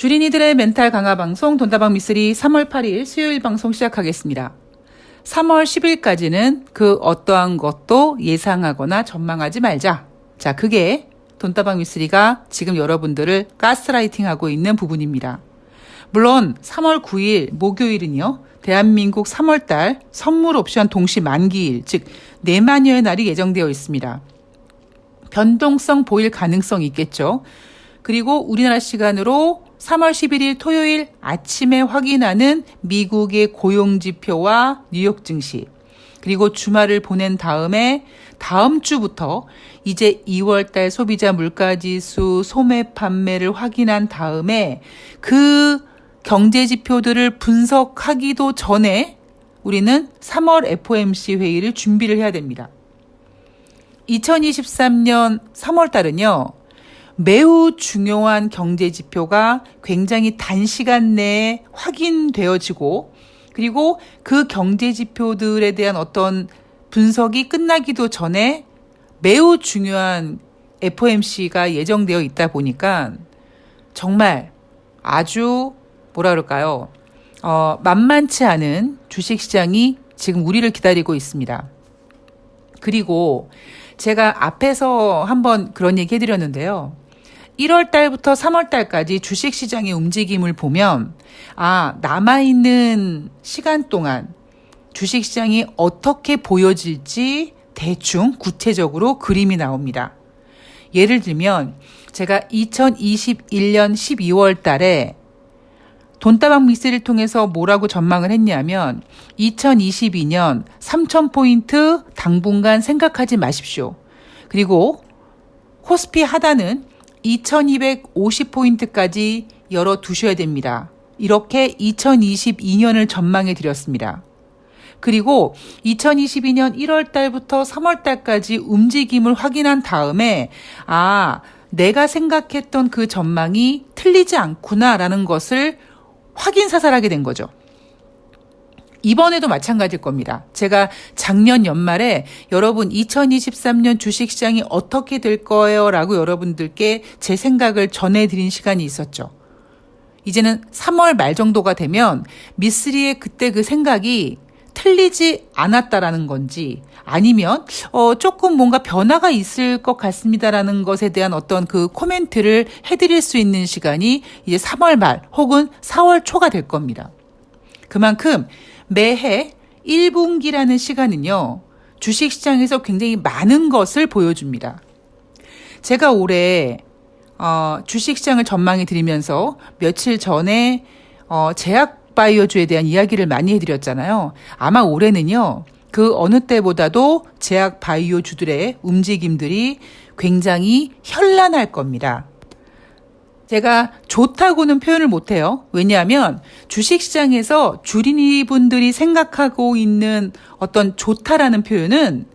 주린이들의 멘탈 강화 방송 돈다방 미쓰리 3월 8일 수요일 방송 시작하겠습니다. 3월 10일까지는 그 어떠한 것도 예상하거나 전망하지 말자. 자, 그게 돈다방 미쓰리가 지금 여러분들을 가스라이팅하고 있는 부분입니다. 물론 3월 9일 목요일은요. 대한민국 3월달 선물 옵션 동시 만기일, 즉 내만여의 날이 예정되어 있습니다. 변동성 보일 가능성이 있겠죠. 그리고 우리나라 시간으로 3월 11일 토요일 아침에 확인하는 미국의 고용지표와 뉴욕 증시, 그리고 주말을 보낸 다음에 다음 주부터 이제 2월 달 소비자 물가지수 소매 판매를 확인한 다음에 그 경제 지표들을 분석하기도 전에 우리는 3월 FOMC 회의를 준비를 해야 됩니다. 2023년 3월 달은요, 매우 중요한 경제 지표가 굉장히 단시간 내에 확인되어지고, 그리고 그 경제 지표들에 대한 어떤 분석이 끝나기도 전에 매우 중요한 FOMC가 예정되어 있다 보니까 정말 아주 뭐라 그럴까요? 어, 만만치 않은 주식 시장이 지금 우리를 기다리고 있습니다. 그리고 제가 앞에서 한번 그런 얘기 해드렸는데요. 1월 달부터 3월 달까지 주식 시장의 움직임을 보면, 아, 남아 있는 시간 동안 주식 시장이 어떻게 보여질지 대충 구체적으로 그림이 나옵니다. 예를 들면, 제가 2021년 12월 달에 돈다방 미스를 통해서 뭐라고 전망을 했냐면 2022년 3,000포인트 당분간 생각하지 마십시오. 그리고 코스피 하단은 2250포인트까지 열어 두셔야 됩니다. 이렇게 2022년을 전망해 드렸습니다. 그리고 2022년 1월 달부터 3월 달까지 움직임을 확인한 다음에 아, 내가 생각했던 그 전망이 틀리지 않구나라는 것을 확인 사살하게 된 거죠. 이번에도 마찬가지일 겁니다. 제가 작년 연말에 여러분 2023년 주식시장이 어떻게 될 거예요? 라고 여러분들께 제 생각을 전해드린 시간이 있었죠. 이제는 3월 말 정도가 되면 미쓰리의 그때 그 생각이 틀리지 않았다라는 건지 아니면 어 조금 뭔가 변화가 있을 것 같습니다라는 것에 대한 어떤 그 코멘트를 해드릴 수 있는 시간이 이제 3월 말 혹은 4월 초가 될 겁니다. 그만큼 매해 1분기라는 시간은요 주식시장에서 굉장히 많은 것을 보여줍니다. 제가 올해 어, 주식시장을 전망해 드리면서 며칠 전에 어, 제약 바이오주에 대한 이야기를 많이 해드렸잖아요. 아마 올해는요, 그 어느 때보다도 제약 바이오주들의 움직임들이 굉장히 현란할 겁니다. 제가 좋다고는 표현을 못해요. 왜냐하면 주식시장에서 주린이 분들이 생각하고 있는 어떤 좋다라는 표현은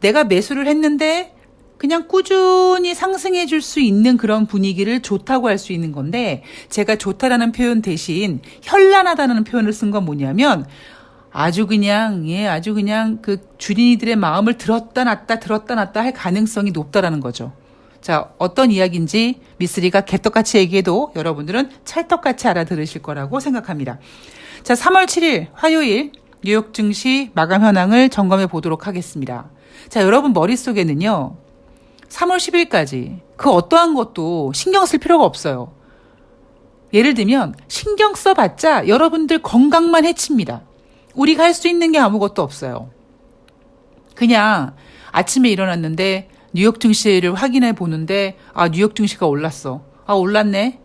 내가 매수를 했는데 그냥 꾸준히 상승해 줄 수 있는 그런 분위기를 좋다고 할 수 있는 건데 제가 좋다라는 표현 대신 현란하다는 표현을 쓴 건 뭐냐면 아주 그냥 예 아주 그냥 그 주린이들의 마음을 들었다 놨다 들었다 놨다 할 가능성이 높다라는 거죠. 자 어떤 이야기인지 미쓰리가 개떡같이 얘기해도 여러분들은 찰떡같이 알아들으실 거라고 생각합니다. 자 3월 7일 화요일 뉴욕 증시 마감 현황을 점검해 보도록 하겠습니다. 자 여러분 머릿속에는요 3월 10일까지 그 어떠한 것도 신경 쓸 필요가 없어요. 예를 들면 신경 써봤자 여러분들 건강만 해칩니다. 우리가 할 수 있는 게 아무것도 없어요. 그냥 아침에 일어났는데 뉴욕 증시를 확인해 보는데 아 뉴욕 증시가 올랐어. 아 올랐네.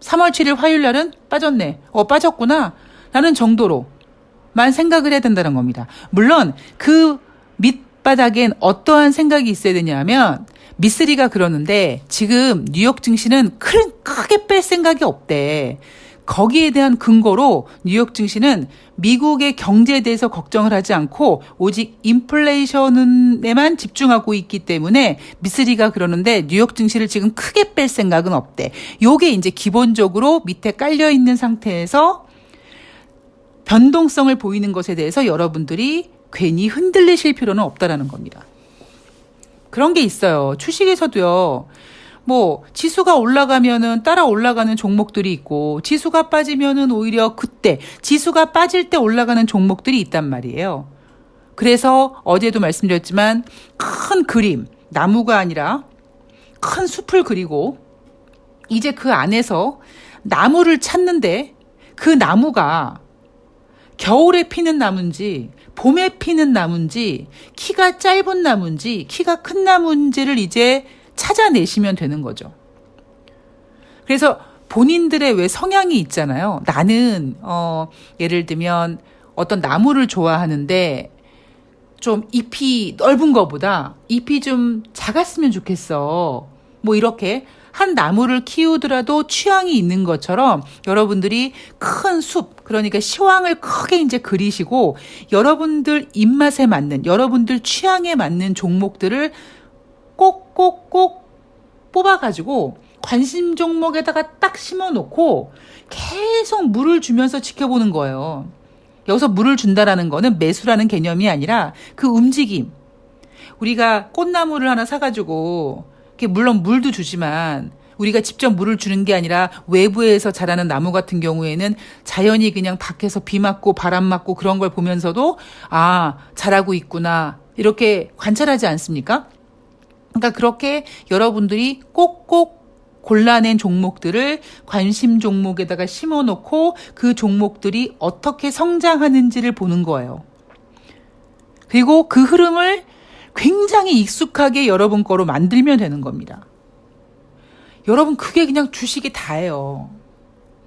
3월 7일 화요일 날은 빠졌네. 어 빠졌구나. 라는 정도로만 생각을 해야 된다는 겁니다. 물론 그 밑바닥엔 어떠한 생각이 있어야 되냐면 미쓰리가 그러는데 지금 뉴욕 증시는 큰 크게 뺄 생각이 없대. 거기에 대한 근거로 뉴욕 증시는 미국의 경제에 대해서 걱정을 하지 않고 오직 인플레이션에만 집중하고 있기 때문에 미쓰리가 그러는데 뉴욕 증시를 지금 크게 뺄 생각은 없대. 요게 이제 기본적으로 밑에 깔려 있는 상태에서 변동성을 보이는 것에 대해서 여러분들이 괜히 흔들리실 필요는 없다라는 겁니다. 그런 게 있어요. 주식에서도요. 뭐 지수가 올라가면은 따라 올라가는 종목들이 있고 지수가 빠지면은 오히려 그때 지수가 빠질 때 올라가는 종목들이 있단 말이에요. 그래서 어제도 말씀드렸지만 큰 그림, 나무가 아니라 큰 숲을 그리고 이제 그 안에서 나무를 찾는데 그 나무가 겨울에 피는 나무인지 봄에 피는 나무인지 키가 짧은 나무인지 키가 큰 나무인지를 이제 찾아내시면 되는 거죠. 그래서 본인들의 왜 성향이 있잖아요. 나는 어 예를 들면 어떤 나무를 좋아하는데 좀 잎이 넓은 거보다 잎이 좀 작았으면 좋겠어. 뭐 이렇게 한 나무를 키우더라도 취향이 있는 것처럼 여러분들이 큰 숲, 그러니까 시황을 크게 이제 그리시고 여러분들 입맛에 맞는, 여러분들 취향에 맞는 종목들을 꼭꼭꼭 뽑아가지고 관심 종목에다가 딱 심어 놓고 계속 물을 주면서 지켜보는 거예요. 여기서 물을 준다라는 거는 매수라는 개념이 아니라 그 움직임. 우리가 꽃나무를 하나 사가지고, 물론 물도 주지만, 우리가 직접 물을 주는 게 아니라 외부에서 자라는 나무 같은 경우에는 자연이 그냥 밖에서 비 맞고 바람 맞고 그런 걸 보면서도, 아, 자라고 있구나. 이렇게 관찰하지 않습니까? 그러니까 그렇게 여러분들이 꼭꼭 골라낸 종목들을 관심 종목에다가 심어 놓고 그 종목들이 어떻게 성장하는지를 보는 거예요. 그리고 그 흐름을 굉장히 익숙하게 여러분 거로 만들면 되는 겁니다. 여러분, 그게 그냥 주식이 다예요.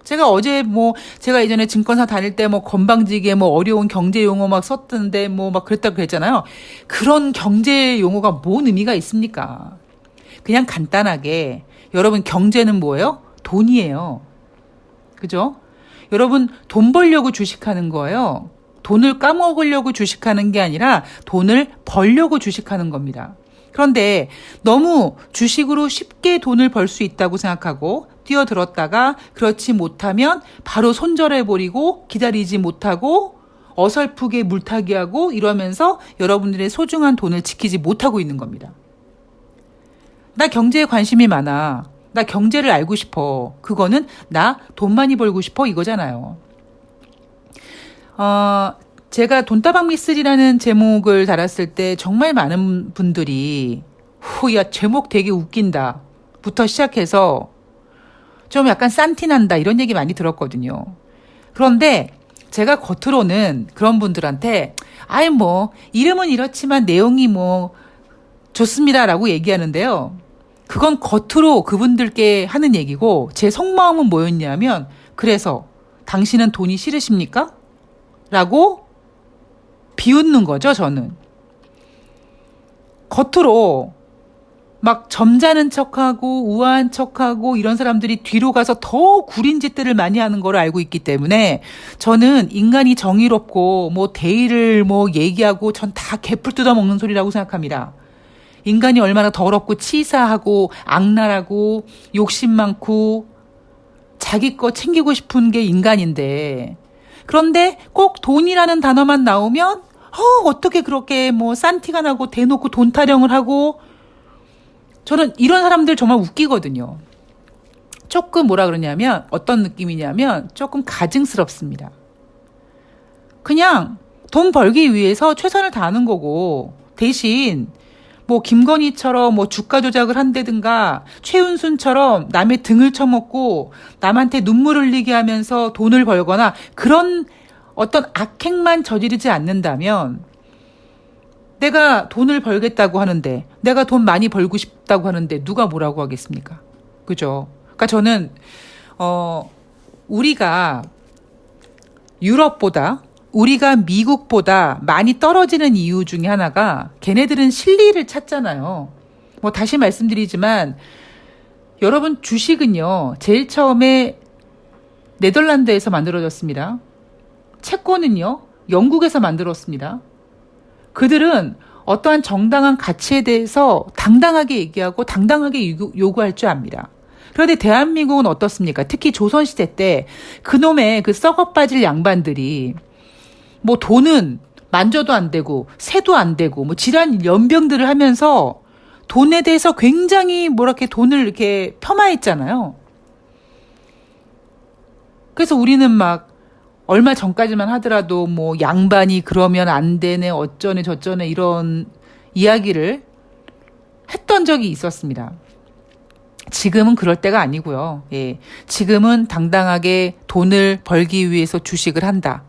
제가 어제 뭐, 제가 예전에 증권사 다닐 때 뭐 건방지게 뭐 어려운 경제 용어 막 썼던데 뭐 막 그랬다 그랬잖아요. 그런 경제 용어가 뭔 의미가 있습니까? 그냥 간단하게 여러분 경제는 뭐예요? 돈이에요. 그죠? 여러분 돈 벌려고 주식하는 거예요. 돈을 까먹으려고 주식하는 게 아니라 돈을 벌려고 주식하는 겁니다. 그런데 너무 주식으로 쉽게 돈을 벌 수 있다고 생각하고 뛰어들었다가 그렇지 못하면 바로 손절해버리고 기다리지 못하고 어설프게 물타기하고 이러면서 여러분들의 소중한 돈을 지키지 못하고 있는 겁니다. 나 경제에 관심이 많아. 나 경제를 알고 싶어. 그거는 나 돈 많이 벌고 싶어 이거잖아요. 어, 제가 돈다방 미쓰리라는 제목을 달았을 때 정말 많은 분들이 후야 제목 되게 웃긴다. 부터 시작해서 좀 약간 싼티난다 이런 얘기 많이 들었거든요. 그런데 제가 겉으로는 그런 분들한테 아이 뭐 이름은 이렇지만 내용이 뭐 좋습니다라고 얘기하는데요. 그건 겉으로 그분들께 하는 얘기고 제 속마음은 뭐였냐면 그래서 당신은 돈이 싫으십니까? 라고 비웃는 거죠, 저는. 겉으로 막 점잖은 척하고 우아한 척하고 이런 사람들이 뒤로 가서 더 구린 짓들을 많이 하는 걸 알고 있기 때문에 저는 인간이 정의롭고 뭐 대의를 뭐 얘기하고 전 다 개풀 뜯어먹는 소리라고 생각합니다. 인간이 얼마나 더럽고 치사하고 악랄하고 욕심 많고 자기 거 챙기고 싶은 게 인간인데 그런데 꼭 돈이라는 단어만 나오면 어 어떻게 그렇게 뭐 싼 티가 나고 대놓고 돈 타령을 하고 저는 이런 사람들 정말 웃기거든요. 조금 뭐라 그러냐면 어떤 느낌이냐면 조금 가증스럽습니다. 그냥 돈 벌기 위해서 최선을 다하는 거고 대신 뭐 김건희처럼 뭐 주가 조작을 한다든가 최은순처럼 남의 등을 쳐먹고 남한테 눈물 흘리게 하면서 돈을 벌거나 그런 어떤 악행만 저지르지 않는다면 내가 돈을 벌겠다고 하는데 내가 돈 많이 벌고 싶다고 하는데 누가 뭐라고 하겠습니까? 그죠? 그러니까 저는 어 우리가 유럽보다 우리가 미국보다 많이 떨어지는 이유 중에 하나가 걔네들은 실리를 찾잖아요. 뭐 다시 말씀드리지만 여러분 주식은요. 제일 처음에 네덜란드에서 만들어졌습니다. 채권은요. 영국에서 만들었습니다. 그들은 어떠한 정당한 가치에 대해서 당당하게 얘기하고 당당하게 요구할 줄 압니다. 그런데 대한민국은 어떻습니까? 특히 조선시대 때 그놈의 그 썩어 빠질 양반들이 뭐 돈은 만져도 안 되고 새도 안 되고 뭐 지란 연병들을 하면서 돈에 대해서 굉장히 뭐랄까 돈을 이렇게 폄하했잖아요. 그래서 우리는 막 얼마 전까지만 하더라도 뭐 양반이 그러면 안 되네 어쩌네 저쩌네 이런 이야기를 했던 적이 있었습니다. 지금은 그럴 때가 아니고요. 예. 지금은 당당하게 돈을 벌기 위해서 주식을 한다.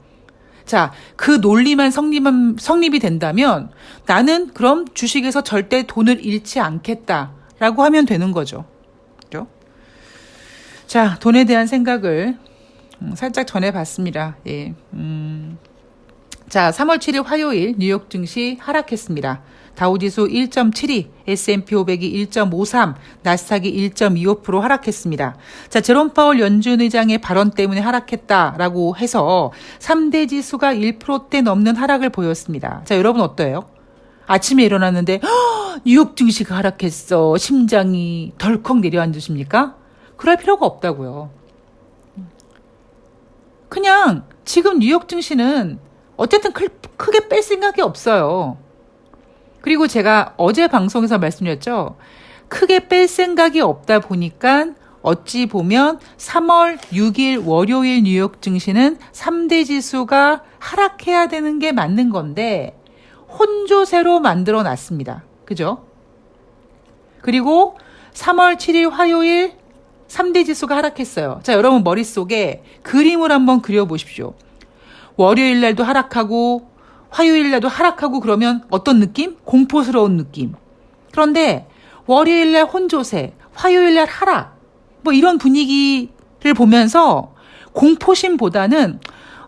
자, 그 논리만 성립, 성립이 된다면 나는 그럼 주식에서 절대 돈을 잃지 않겠다라고 하면 되는 거죠. 그죠? 자, 돈에 대한 생각을 음, 살짝 전해봤습니다. 예. 음. 자, 3월 7일 화요일 뉴욕 증시 하락했습니다. 다우지수 1.72, S&P 500이 1.53, 나스닥이 1.25% 하락했습니다. 자, 제롬 파월 연준 의장의 발언 때문에 하락했다라고 해서 3대 지수가 1%대 넘는 하락을 보였습니다. 자, 여러분 어때요? 아침에 일어났는데 허, 뉴욕 증시가 하락했어. 심장이 덜컥 내려앉으십니까? 그럴 필요가 없다고요. 그냥 지금 뉴욕 증시는 어쨌든 크게 뺄 생각이 없어요. 그리고 제가 어제 방송에서 말씀드렸죠. 크게 뺄 생각이 없다 보니까 어찌 보면 3월 6일 월요일 뉴욕 증시는 3대 지수가 하락해야 되는 게 맞는 건데 혼조세로 만들어 놨습니다. 그죠? 그리고 3월 7일 화요일 3대 지수가 하락했어요. 자, 여러분 머릿속에 그림을 한번 그려보십시오. 월요일 날도 하락하고 화요일 날도 하락하고 그러면 어떤 느낌? 공포스러운 느낌. 그런데 월요일 날 혼조세, 화요일 날 하락. 뭐 이런 분위기를 보면서 공포심보다는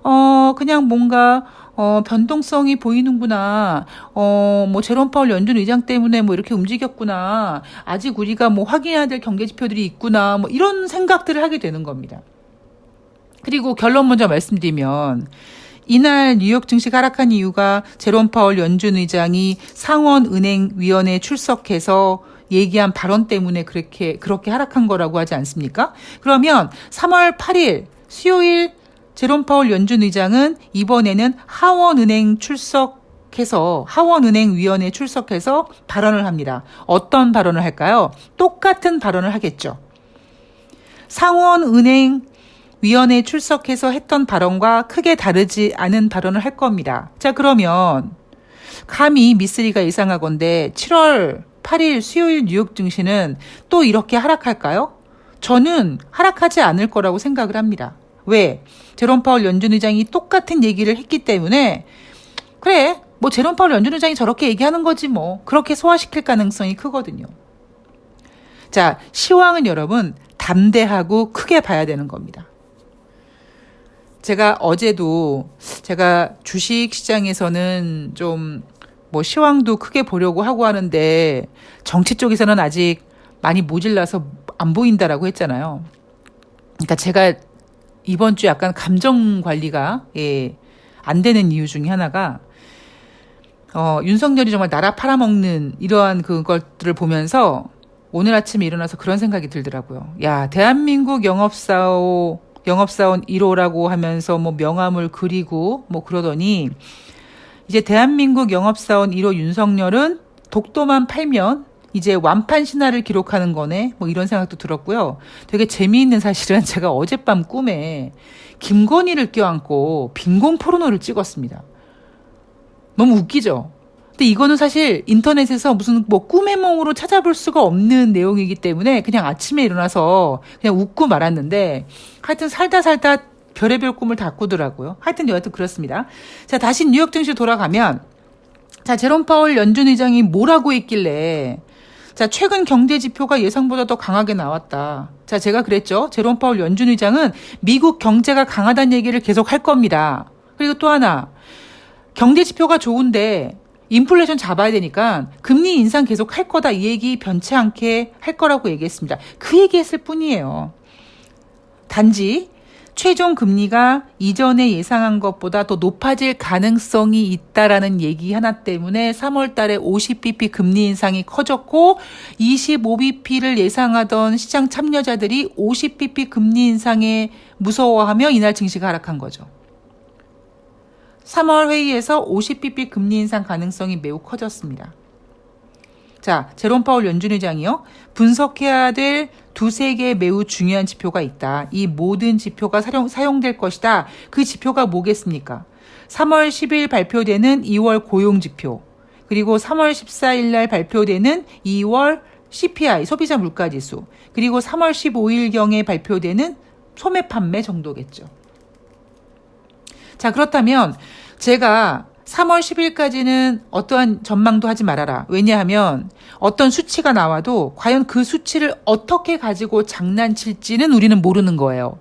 어 그냥 뭔가 어, 변동성이 보이는구나. 어, 뭐, 제롬 파월 연준 의장 때문에 뭐 이렇게 움직였구나. 아직 우리가 뭐 확인해야 될 경제 지표들이 있구나. 뭐 이런 생각들을 하게 되는 겁니다. 그리고 결론 먼저 말씀드리면, 이날 뉴욕 증시 하락한 이유가 제롬 파월 연준 의장이 상원 은행 위원회에 출석해서 얘기한 발언 때문에 그렇게, 그렇게 하락한 거라고 하지 않습니까? 그러면 3월 8일 수요일 제롬 파월 연준 의장은 이번에는 하원은행 출석 해서 하원은행 위원회 출석해서 발언을 합니다. 어떤 발언을 할까요? 똑같은 발언을 하겠죠. 상원은행 위원회 출석해서 했던 발언과 크게 다르지 않은 발언을 할 겁니다. 자, 그러면 감히 미쓰리가 이상하건데 7월 8일 수요일 뉴욕 증시는 또 이렇게 하락할까요? 저는 하락하지 않을 거라고 생각을 합니다. 왜? 제롬 파월 연준 의장이 똑같은 얘기를 했기 때문에 그래 뭐 제롬 파월 연준 의장이 저렇게 얘기하는 거지 뭐 그렇게 소화시킬 가능성이 크거든요. 자 시황은 여러분 담대하고 크게 봐야 되는 겁니다. 제가 어제도 제가 주식 시장에서는 좀 뭐 시황도 크게 보려고 하고 하는데 정치 쪽에서는 아직 많이 모질라서 안 보인다라고 했잖아요. 그러니까 제가 이번 주 약간 감정 관리가 예, 안 되는 이유 중에 하나가 어, 윤석열이 정말 나라 팔아먹는 이러한 그것들을 보면서 오늘 아침에 일어나서 그런 생각이 들더라고요. 야, 대한민국 영업사원, 영업사원 1호라고 하면서 뭐 명함을 그리고 뭐 그러더니 이제 대한민국 영업사원 1호 윤석열은 독도만 팔면 이제 완판 신화를 기록하는 거네. 뭐 이런 생각도 들었고요. 되게 재미있는 사실은 제가 어젯밤 꿈에 김건희를 껴안고 빈공 포르노를 찍었습니다. 너무 웃기죠? 근데 이거는 사실 인터넷에서 무슨 뭐 꿈의 몽으로 찾아볼 수가 없는 내용이기 때문에 그냥 아침에 일어나서 그냥 웃고 말았는데 하여튼 살다 살다 별의별 꿈을 다 꾸더라고요. 하여튼 여하튼 그렇습니다. 자, 다시 뉴욕 증시 돌아가면 자, 제롬 파월 연준 의장이 뭐라고 했길래 자, 최근 경제 지표가 예상보다 더 강하게 나왔다. 자, 제가 그랬죠. 제롬 파월 연준 의장은 미국 경제가 강하다는 얘기를 계속 할 겁니다. 그리고 또 하나, 경제 지표가 좋은데 인플레이션 잡아야 되니까 금리 인상 계속 할 거다. 이 얘기 변치 않게 할 거라고 얘기했습니다. 그 얘기했을 뿐이에요. 단지 최종 금리가 이전에 예상한 것보다 더 높아질 가능성이 있다라는 얘기 하나 때문에 3월 달에 50bp 금리 인상이 커졌고 25bp를 예상하던 시장 참여자들이 50bp 금리 인상에 무서워하며 이날 증시가 하락한 거죠. 3월 회의에서 50bp 금리 인상 가능성이 매우 커졌습니다. 자, 제롬 파월 연준 의장이요. 분석해야 될 두세 개의 매우 중요한 지표가 있다. 이 모든 지표가 사용, 사용될 것이다. 그 지표가 뭐겠습니까? 3월 10일 발표되는 2월 고용 지표, 그리고 3월 14일 날 발표되는 2월 CPI, 소비자 물가 지수, 그리고 3월 15일경에 발표되는 소매 판매 정도겠죠. 자, 그렇다면 제가 3월 10일까지는 어떠한 전망도 하지 말아라. 왜냐하면 어떤 수치가 나와도 과연 그 수치를 어떻게 가지고 장난칠지는 우리는 모르는 거예요.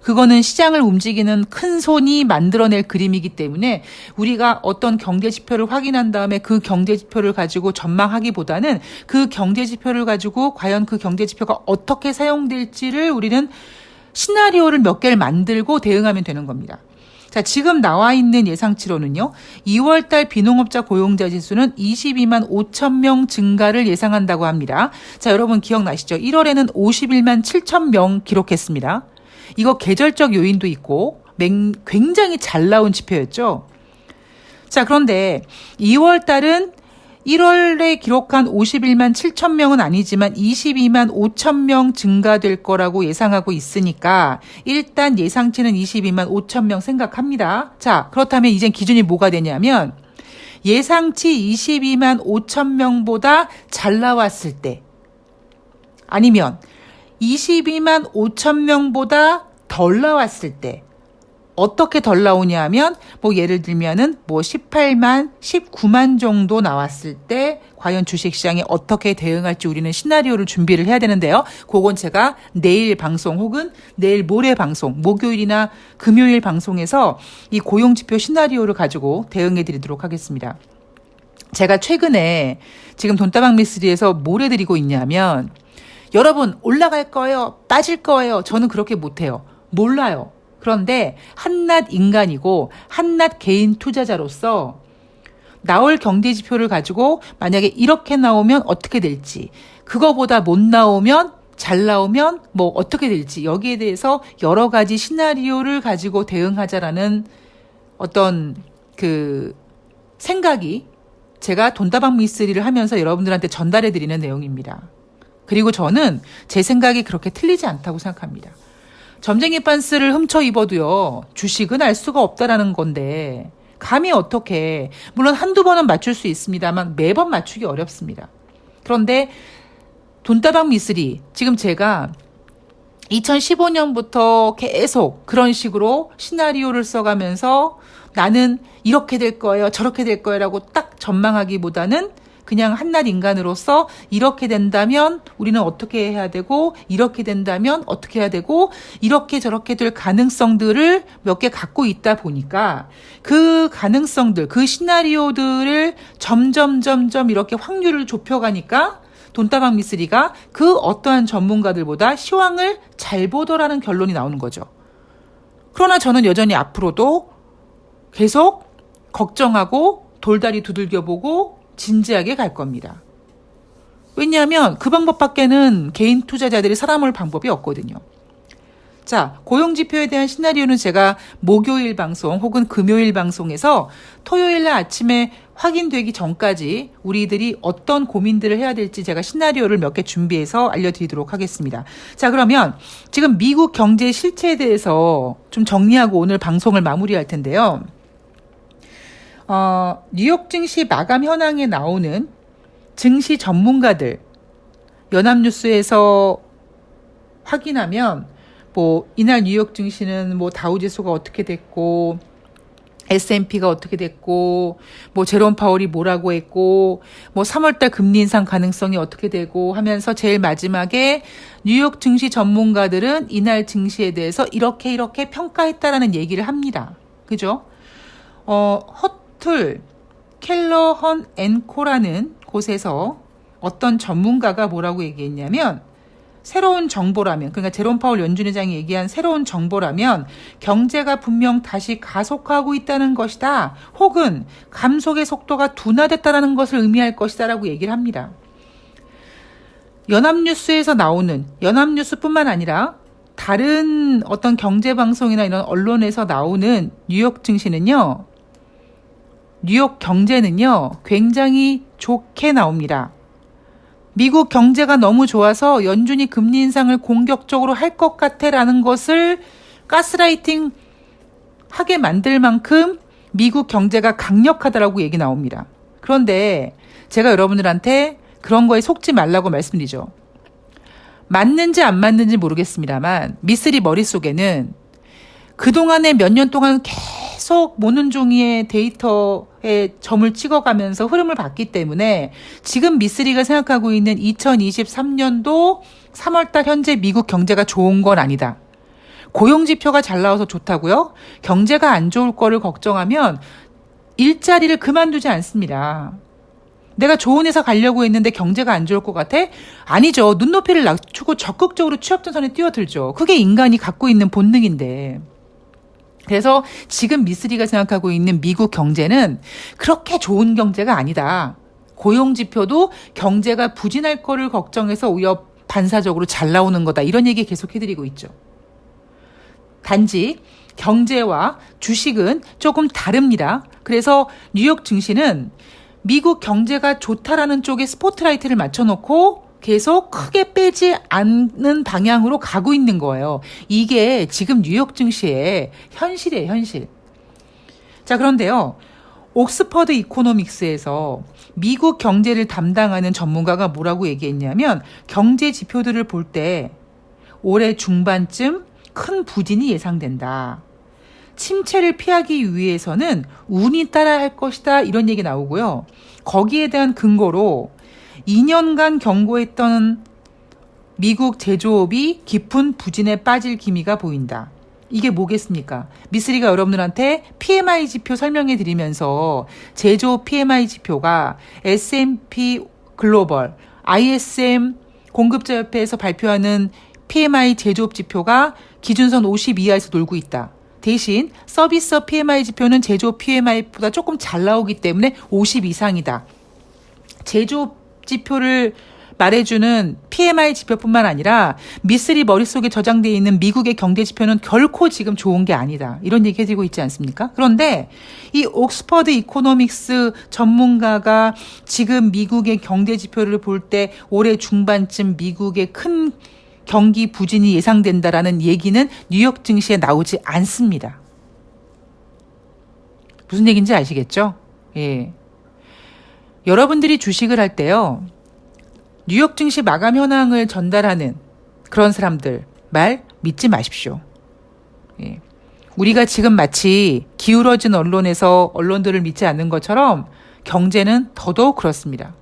그거는 시장을 움직이는 큰 손이 만들어낼 그림이기 때문에 우리가 어떤 경제 지표를 확인한 다음에 그 경제 지표를 가지고 전망하기보다는 그 경제 지표를 가지고 과연 그 경제 지표가 어떻게 사용될지를 우리는 시나리오를 몇 개를 만들고 대응하면 되는 겁니다. 자, 지금 나와 있는 예상치로는요. 2월 달 비농업자 고용자 지수는 22만 5천 명 증가를 예상한다고 합니다. 자, 여러분 기억나시죠? 1월에는 51만 7천 명 기록했습니다. 이거 계절적 요인도 있고 굉장히 잘 나온 지표였죠. 자, 그런데 2월 달은 1월에 기록한 51만 7천 명은 아니지만 22만 5천 명 증가될 거라고 예상하고 있으니까 일단 예상치는 22만 5천 명 생각합니다. 자, 그렇다면 이젠 기준이 뭐가 되냐면 예상치 22만 5천 명보다 잘 나왔을 때 아니면 22만 5천 명보다 덜 나왔을 때 어떻게 덜 나오냐 하면 뭐 예를 들면은 뭐 18만, 19만 정도 나왔을 때 과연 주식 시장에 어떻게 대응할지 우리는 시나리오를 준비를 해야 되는데요. 그건 제가 내일 방송 혹은 내일 모레 방송, 목요일이나 금요일 방송에서 이 고용 지표 시나리오를 가지고 대응해 드리도록 하겠습니다. 제가 최근에 지금 돈다방 미스리에서 뭘 해드리고 있냐면 여러분 올라갈 거예요, 빠질 거예요. 저는 그렇게 못해요. 몰라요. 그런데 한낱 인간이고 한낱 개인 투자자로서 나올 경제 지표를 가지고 만약에 이렇게 나오면 어떻게 될지, 그거보다 못 나오면 잘 나오면 뭐 어떻게 될지 여기에 대해서 여러 가지 시나리오를 가지고 대응하자라는 어떤 그 생각이 제가 돈다방 미스리를 하면서 여러분들한테 전달해 드리는 내용입니다. 그리고 저는 제 생각이 그렇게 틀리지 않다고 생각합니다. 점쟁이 반스를 훔쳐 입어도요, 주식은 알 수가 없다라는 건데, 감히 어떻게, 물론 한두 번은 맞출 수 있습니다만 매번 맞추기 어렵습니다. 그런데 돈다방 미스리, 지금 제가 2015년부터 계속 그런 식으로 시나리오를 써가면서 나는 이렇게 될 거예요, 저렇게 될 거예요 라고 딱 전망하기보다는 그냥 한낱 인간으로서 이렇게 된다면 우리는 어떻게 해야 되고 이렇게 된다면 어떻게 해야 되고 이렇게 저렇게 될 가능성들을 몇 개 갖고 있다 보니까 그 가능성들 그 시나리오들을 점점 점점 이렇게 확률을 좁혀가니까 돈다방 미스리가 그 어떠한 전문가들보다 시황을 잘 보더라는 결론이 나오는 거죠. 그러나 저는 여전히 앞으로도 계속 걱정하고 돌다리 두들겨보고 진지하게 갈 겁니다. 왜냐하면 그 방법밖에는 개인 투자자들이 살아볼 방법이 없거든요. 자, 고용 지표에 대한 시나리오는 제가 목요일 방송 혹은 금요일 방송에서 토요일 날 아침에 확인되기 전까지 우리들이 어떤 고민들을 해야 될지 제가 시나리오를 몇 개 준비해서 알려드리도록 하겠습니다. 자, 그러면 지금 미국 경제 실체에 대해서 좀 정리하고 오늘 방송을 마무리할 텐데요. 어, 뉴욕 증시 마감 현황에 나오는 증시 전문가들 연합뉴스에서 확인하면 뭐 이날 뉴욕 증시는 뭐 다우지수가 어떻게 됐고 S&P가 어떻게 됐고 뭐 제롬 파월이 뭐라고 했고 뭐 3월달 금리 인상 가능성이 어떻게 되고 하면서 제일 마지막에 뉴욕 증시 전문가들은 이날 증시에 대해서 이렇게 이렇게 평가했다라는 얘기를 합니다. 그죠? 어, 헛 툴 켈러헌 앤코라는 곳에서 어떤 전문가가 뭐라고 얘기했냐면 새로운 정보라면 그러니까 제롬 파월 연준 의장이 얘기한 새로운 정보라면 경제가 분명 다시 가속하고 있다는 것이다. 혹은 감속의 속도가 둔화됐다는 것을 의미할 것이다라고 얘기를 합니다. 연합뉴스에서 나오는 연합뉴스뿐만 아니라 다른 어떤 경제 방송이나 이런 언론에서 나오는 뉴욕 증시는요. 뉴욕 경제는요, 굉장히 좋게 나옵니다. 미국 경제가 너무 좋아서 연준이 금리 인상을 공격적으로 할 것 같아라는 것을 가스라이팅 하게 만들 만큼 미국 경제가 강력하다라고 얘기 나옵니다. 그런데 제가 여러분들한테 그런 거에 속지 말라고 말씀드리죠. 맞는지 안 맞는지 모르겠습니다만 미쓰리 머릿속에는 그동안에 몇 년 동안 계속 모는 종이의 데이터에 점을 찍어가면서 흐름을 봤기 때문에 지금 미쓰리가 생각하고 있는 2023년도 3월달 현재 미국 경제가 좋은 건 아니다. 고용 지표가 잘 나와서 좋다고요? 경제가 안 좋을 거를 걱정하면 일자리를 그만두지 않습니다. 내가 좋은 회사 가려고 했는데 경제가 안 좋을 것 같아? 아니죠. 눈높이를 낮추고 적극적으로 취업 전선에 뛰어들죠. 그게 인간이 갖고 있는 본능인데. 그래서 지금 미쓰리가 생각하고 있는 미국 경제는 그렇게 좋은 경제가 아니다. 고용 지표도 경제가 부진할 거를 걱정해서 오히려 반사적으로 잘 나오는 거다. 이런 얘기 계속 해드리고 있죠. 단지 경제와 주식은 조금 다릅니다. 그래서 뉴욕 증시는 미국 경제가 좋다라는 쪽에 스포트라이트를 맞춰놓고 계속 크게 빼지 않는 방향으로 가고 있는 거예요. 이게 지금 뉴욕 증시의 현실이에요, 현실. 자, 그런데요. 옥스퍼드 이코노믹스에서 미국 경제를 담당하는 전문가가 뭐라고 얘기했냐면 경제 지표들을 볼 때 올해 중반쯤 큰 부진이 예상된다. 침체를 피하기 위해서는 운이 따라야 할 것이다. 이런 얘기 나오고요. 거기에 대한 근거로 2년간 경고했던 미국 제조업이 깊은 부진에 빠질 기미가 보인다. 이게 뭐겠습니까? 미쓰리가 여러분들한테 PMI 지표 설명해 드리면서 제조업 PMI 지표가 S&P 글로벌, ISM 공급자협회에서 발표하는 PMI 제조업 지표가 기준선 50 이하에서 놀고 있다. 대신 서비스업 PMI 지표는 제조업 PMI보다 조금 잘 나오기 때문에 50 이상이다. 제조업 지표를 말해주는 PMI 지표뿐만 아니라 미쓰리 머릿속에 저장되어 있는 미국의 경제 지표는 결코 지금 좋은 게 아니다. 이런 얘기 해드리고 있지 않습니까? 그런데 이 옥스퍼드 이코노믹스 전문가가 지금 미국의 경제 지표를 볼 때 올해 중반쯤 미국의 큰 경기 부진이 예상된다라는 얘기는 뉴욕 증시에 나오지 않습니다. 무슨 얘기인지 아시겠죠? 예. 여러분들이 주식을 할 때요. 뉴욕 증시 마감 현황을 전달하는 그런 사람들 말 믿지 마십시오. 예. 우리가 지금 마치 기울어진 언론에서 언론들을 믿지 않는 것처럼 경제는 더더욱 그렇습니다.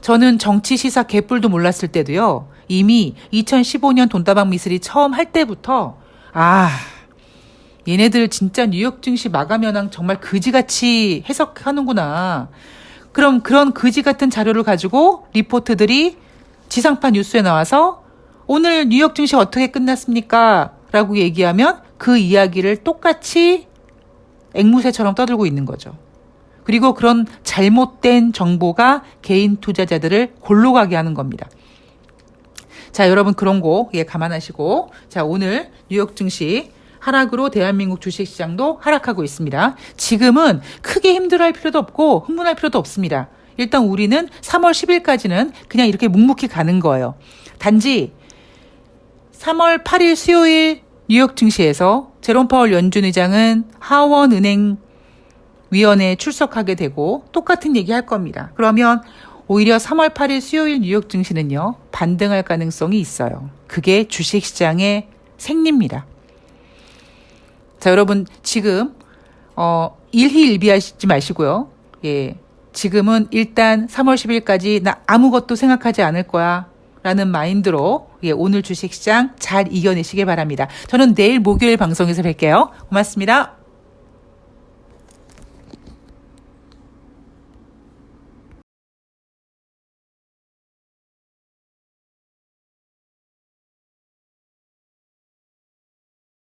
저는 정치 시사 개뿔도 몰랐을 때도요. 이미 2015년 돈다방 미술이 처음 할 때부터 아 얘네들 진짜 뉴욕 증시 마감 현황 정말 그지같이 해석하는구나. 그럼 그런 그지 같은 자료를 가지고 리포트들이 지상파 뉴스에 나와서 오늘 뉴욕 증시 어떻게 끝났습니까? 라고 얘기하면 그 이야기를 똑같이 앵무새처럼 떠들고 있는 거죠. 그리고 그런 잘못된 정보가 개인 투자자들을 골로 가게 하는 겁니다. 자, 여러분 그런 거 예, 감안하시고 자, 오늘 뉴욕 증시 하락으로 대한민국 주식시장도 하락하고 있습니다. 지금은 크게 힘들어할 필요도 없고 흥분할 필요도 없습니다. 일단 우리는 3월 10일까지는 그냥 이렇게 묵묵히 가는 거예요. 단지 3월 8일 수요일 뉴욕 증시에서 제롬 파월 연준 의장은 하원 은행 위원회에 출석하게 되고 똑같은 얘기 할 겁니다. 그러면 오히려 3월 8일 수요일 뉴욕 증시는요, 반등할 가능성이 있어요. 그게 주식 시장의 생리입니다. 자, 여러분, 지금, 어, 일희일비하시지 마시고요. 예. 지금은 일단 3월 10일까지 나 아무것도 생각하지 않을 거야. 라는 마인드로 예, 오늘 주식시장 잘 이겨내시길 바랍니다. 저는 내일 목요일 방송에서 뵐게요. 고맙습니다.